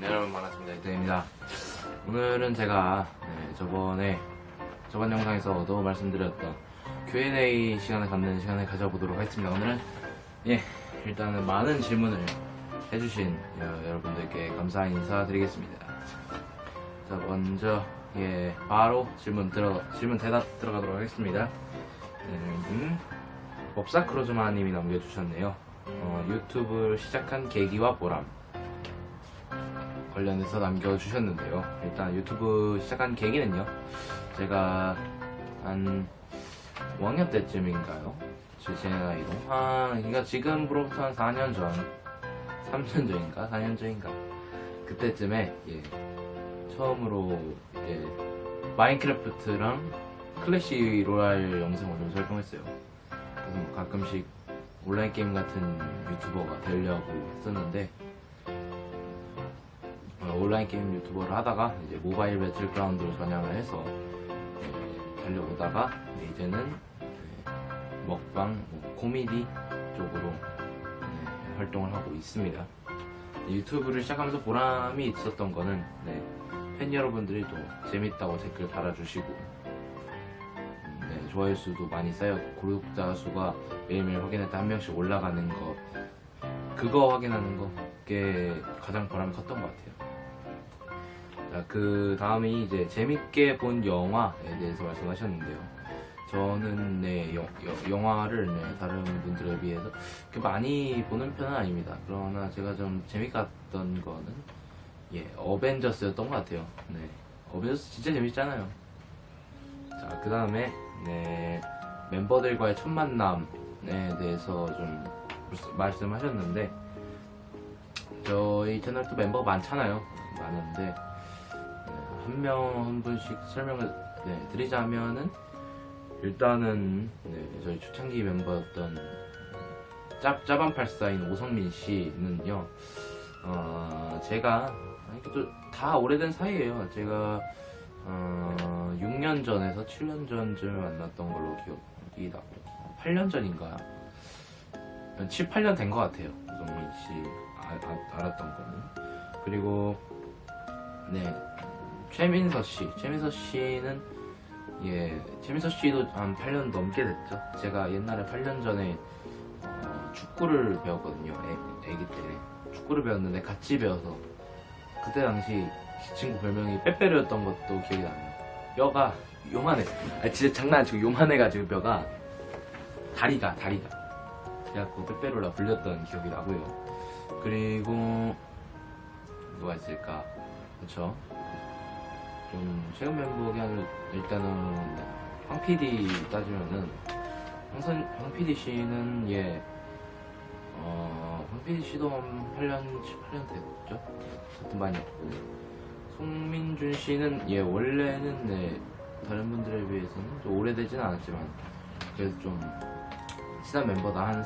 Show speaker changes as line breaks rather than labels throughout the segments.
네, 여러분 반갑습니다. 이태입니다. 오늘은 제가 네, 저번에 저번 영상에서도 말씀드렸던 Q&A 시간을 갖는 시간을 가져보도록 하겠습니다. 오늘은 예 일단은 많은 질문을 해주신 여, 여러분들께 감사 인사드리겠습니다. 자 먼저 예 바로 질문 들어 질문 대답 들어가도록 하겠습니다. 네, 음, 법사 크로즈마님이 남겨주셨네요. 어, 유튜브를 시작한 계기와 보람. 관련해서 남겨주셨는데요. 일단 유튜브 시작한 계기는요. 제가 한 5학년 때쯤인가요? 제, 제 나이로. 아, 그러니까 지금으로부터 한 4년 전, 3년 전인가? 4년 전인가? 그때쯤에, 예, 처음으로, 예, 마인크래프트랑 클래시 로얄 영상을 좀 설정했어요. 그래서 뭐 가끔씩 온라인 게임 같은 유튜버가 되려고 했었는데, 어, 온라인 게임 유튜버를 하다가 이제 모바일 배틀그라운드로 전향을 해서 예, 달려오다가 예, 이제는 예, 먹방, 뭐 코미디 쪽으로 예, 활동을 하고 있습니다. 유튜브를 시작하면서 보람이 있었던 거는 네, 팬 여러분들이 또 재밌다고 댓글 달아주시고 음, 네, 좋아요 수도 많이 쌓였고 구독자 수가 매일매일 확인할 때 한 명씩 올라가는 거 그거 확인하는 거게 가장 보람이 컸던 것 같아요. 자, 그 다음이 이제 재밌게 본 영화에 대해서 말씀하셨는데요. 저는 네, 여- 여- 영화를 네, 다른 분들에 비해서 많이 보는 편은 아닙니다. 그러나 제가 좀 재밌게 봤던 거는 예, 어벤져스였던 것 같아요. 네, 어벤져스 진짜 재밌잖아요. 자, 그 다음에 네, 멤버들과의 첫 만남에 대해서 좀 말씀하셨는데 저희 채널도 멤버가 많잖아요. 많은데 한명한 분씩 설명을 네, 드리자면은 일단은 네, 저희 초창기 멤버였던 짭 짜반팔사인 오성민 씨는요. 어, 제가 또다 오래된 사이예요. 제가 어, 6년 전에서 7년 전쯤에 만났던 걸로 기억이 나고 8년 전인가 7, 8년 된 것 같아요. 오성민 씨 아, 아, 알았던 거는 그리고 네 최민서 씨, 최민서 씨는 예, 최민서 씨도 한 8년 넘게 됐죠. 제가 옛날에 8년 전에 어, 축구를 배웠거든요. 애, 애기 때 축구를 배웠는데 같이 배워서 그때 당시 그 친구 별명이 빼빼로였던 것도 기억이 나요. 뼈가 요만해. 아 진짜 장난 아니고 요만해가지고 뼈가 다리가 다리가. 그래갖고 빼빼로라 불렸던 기억이 나고요. 그리고 누가 있을까? 그렇죠. 좀 최근 멤버가 아니라 일단은 황 PD 따지면은 황선 황 PD 씨는 예. 어, 황 PD 씨도 한 8년, 7, 8년 됐죠? 같은 반이었고. 송민준 씨는, 예, 원래는, 네, 다른 분들에 비해서는 좀 오래되진 않았지만, 그래도 좀, 친한 멤버다. 한,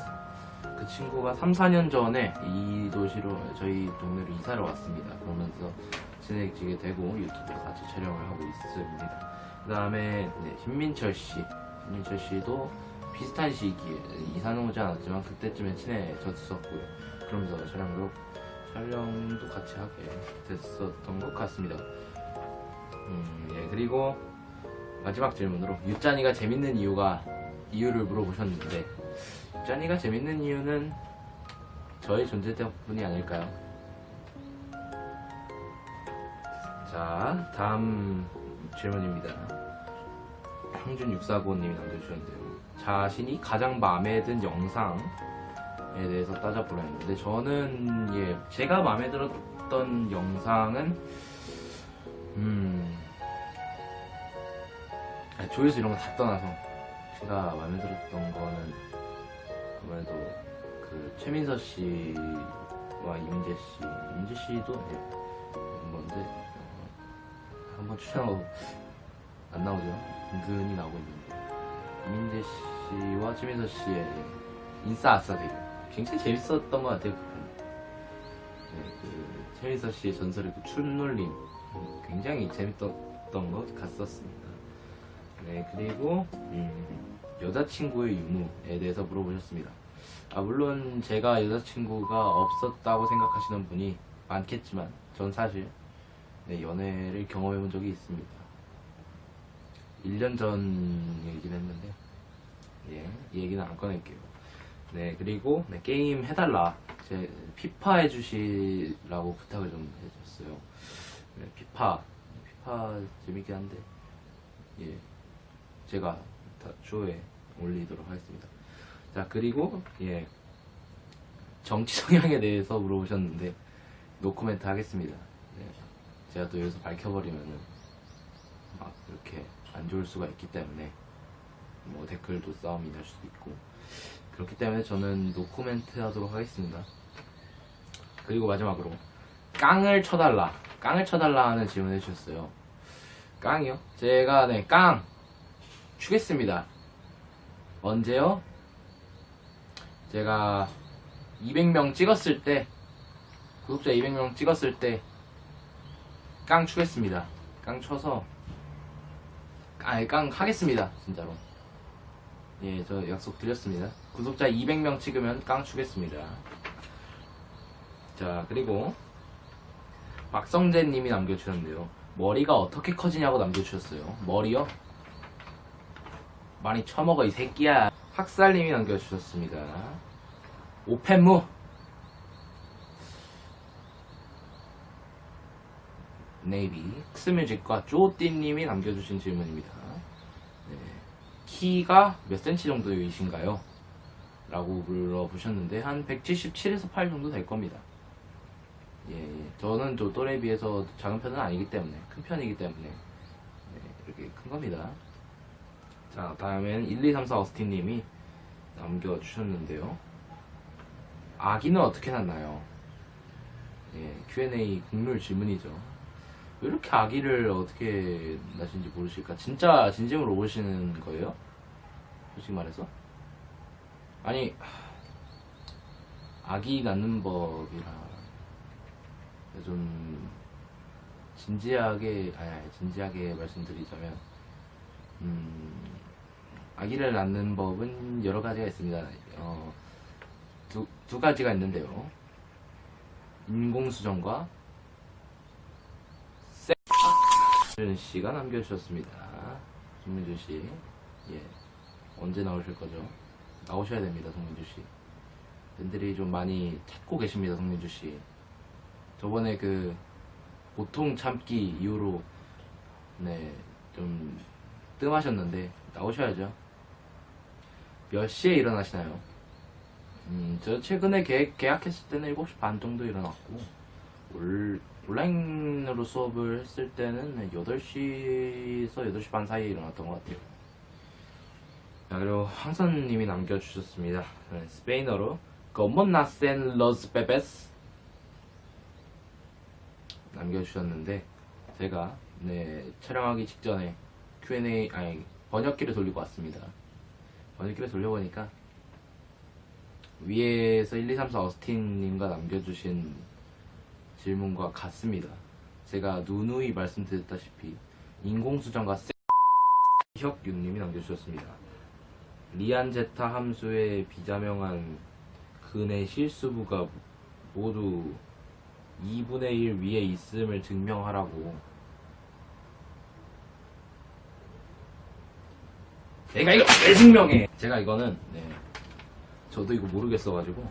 그 친구가 3, 4년 전에 이 도시로, 저희 동네로 이사를 왔습니다. 그러면서 진행지게 되고, 유튜브도 같이 촬영을 하고 있습니다. 그 다음에, 네, 신민철 씨. 신민철 씨도 비슷한 시기에 이사는 오지 않았지만 그때쯤에 친해졌었고요. 그러면서 촬영도 촬영도 같이 하게 됐었던 것 같습니다. 음, 예 그리고 마지막 질문으로 유짠이가 재밌는 이유가 이유를 물어보셨는데 유짠이가 재밌는 이유는 저의 존재 때문이 아닐까요? 자 다음 질문입니다. 형준 649님이 남겨주셨는데요. 자신이 가장 마음에 든 영상에 대해서 따져보라 했는데 저는 예 제가 마음에 들었던 영상은 음 아니, 조회수 이런 거 다 떠나서 제가 마음에 들었던 거는 아무래도 그 최민서 씨와 이민재 씨 이민재 씨도 예, 뭔데 어, 한번 출연하고 안 나오죠 은근히 나오고 있는데 이민재 씨와 최민서 씨의 인싸 아싸 대결 굉장히 재밌었던 것 같아요. 네, 그 최민서 씨의 전설의 그 춤놀림 음, 굉장히 재밌었던 것 같았습니다. 네 그리고 음, 여자친구의 유무에 대해서 물어보셨습니다. 아 물론 제가 여자친구가 없었다고 생각하시는 분이 많겠지만 전 사실 네, 연애를 경험해 본 적이 있습니다. 1년 전 얘기긴 했는데 예, 이 얘기는 안 꺼낼게요. 네, 그리고 네, 게임 해달라. 제 피파 해주시라고 부탁을 좀 해줬어요. 네, 피파, 피파 재밌긴 한데 예, 제가 다 쇼에 올리도록 하겠습니다. 자, 그리고 예, 정치 성향에 대해서 물어보셨는데 노코멘트 하겠습니다. 네, 제가 또 여기서 밝혀버리면은 막 이렇게 안 좋을 수가 있기 때문에 뭐 댓글도 싸움이 날 수도 있고 그렇기 때문에 저는 노코멘트 하도록 하겠습니다. 그리고 마지막으로 깡을 쳐달라 깡을 쳐달라 하는 질문 해주셨어요. 깡이요? 제가 네 깡 추겠습니다. 언제요? 제가 200명 찍었을 때 구독자 200명 찍었을 때 깡 추겠습니다. 깡 쳐서 아니 깡 하겠습니다. 진짜로. 예, 저 약속 드렸습니다. 구독자 200명 찍으면 깡 추겠습니다. 자, 그리고 박성재 님이 남겨주셨는데요. 머리가 어떻게 커지냐고 남겨주셨어요. 머리요? 많이 처먹어 이 새끼야. 학살님이 남겨주셨습니다. 오펜무 네이비 엑스뮤직과 쪼띠님이 남겨주신 질문입니다. 네. 키가 몇 센치 정도이신가요? 라고 물어보셨는데 한 177에서 8 정도 될 겁니다. 예, 예. 저는 저 또래에 비해서 작은 편은 아니기 때문에 큰 편이기 때문에 네, 이렇게 큰 겁니다. 자, 다음엔 1, 2, 3, 4 어스틴님이 남겨주셨는데요. 아기는 어떻게 낳나요? 예, Q&A 국룰 질문이죠. 왜 이렇게 아기를 어떻게 낳으신지 모르실까? 진짜 진심으로 모르시는 거예요? 솔직히 말해서? 아니, 하, 아기 낳는 법이라 좀 진지하게, 아니, 진지하게 말씀드리자면, 음, 아기를 낳는 법은 여러 가지가 있습니다. 어, 두, 두 가지가 있는데요. 인공수정과 섹 씨가 남겨주셨습니다. 송민준 씨. 예. 언제 나오실 거죠? 나오셔야 됩니다, 송민주 씨. 팬들이 좀 많이 찾고 계십니다, 송민주 씨. 저번에 그, 보통 참기 이후로, 네, 좀, 뜸하셨는데, 나오셔야죠. 몇 시에 일어나시나요? 음, 저 최근에 계, 계약했을 때는 7시 반 정도 일어났고, 올, 온라인으로 수업을 했을 때는 8시에서 8시 반 사이에 일어났던 것 같아요. 자, 그리고 황선님이 남겨주셨습니다. 네, 스페인어로, Como nacen los bebés? 남겨주셨는데, 제가, 네, 촬영하기 직전에 Q&A, 아니, 번역기를 돌리고 왔습니다. 번역기를 돌려보니까, 위에서 1, 2, 3, 4 어스틴님과 남겨주신 질문과 같습니다. 제가 누누이 말씀드렸다시피 인공수정과 세... 혁윤님이 남겨주셨습니다. 리안제타 함수의 비자명한 근의 실수부가 모두 2분의 1 위에 있음을 증명하라고 내가 이거 왜 증명해? 제가 이거는 네, 저도 이거 모르겠어가지고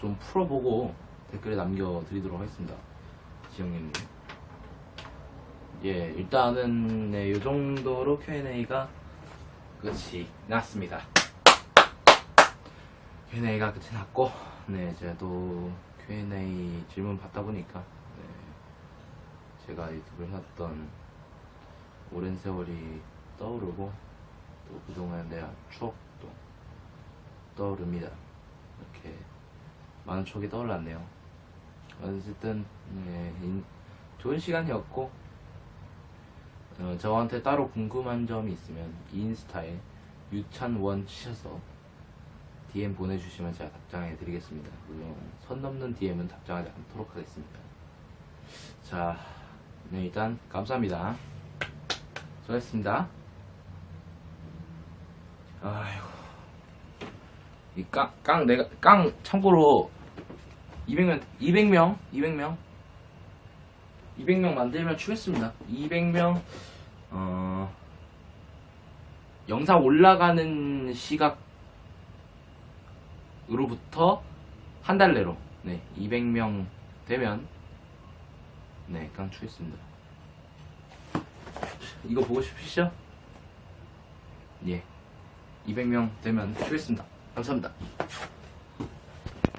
좀 풀어보고 댓글에 남겨드리도록 하겠습니다. 지영님. 예, 일단은 네, 이 정도로 Q&A가 끝이 났습니다. Q&A가 끝이 났고, 네, 제가 또 Q&A 질문 받다 보니까 네, 제가 유튜브를 해왔던 오랜 세월이 떠오르고 또 그동안 내 추억도 떠오릅니다. 이렇게 많은 추억이 떠올랐네요. 어쨌든 네, 인- 좋은 시간이었고 어, 저한테 따로 궁금한 점이 있으면 인스타에 유찬원 치셔서 DM 보내주시면 제가 답장해 드리겠습니다. 물론 선 넘는 DM은 답장하지 않도록 하겠습니다. 자, 네 일단 감사합니다. 수고했습니다. 아이고. 이 깡, 깡, 내가, 깡, 참고로, 200명, 200명, 200명, 200명 만들면 추겠습니다. 200명 어 영상 올라가는 시각으로부터 한 달 내로 네 200명 되면 네 깡 추겠습니다. 이거 보고 싶으시죠? 예 200명 되면 추겠습니다. 감사합니다.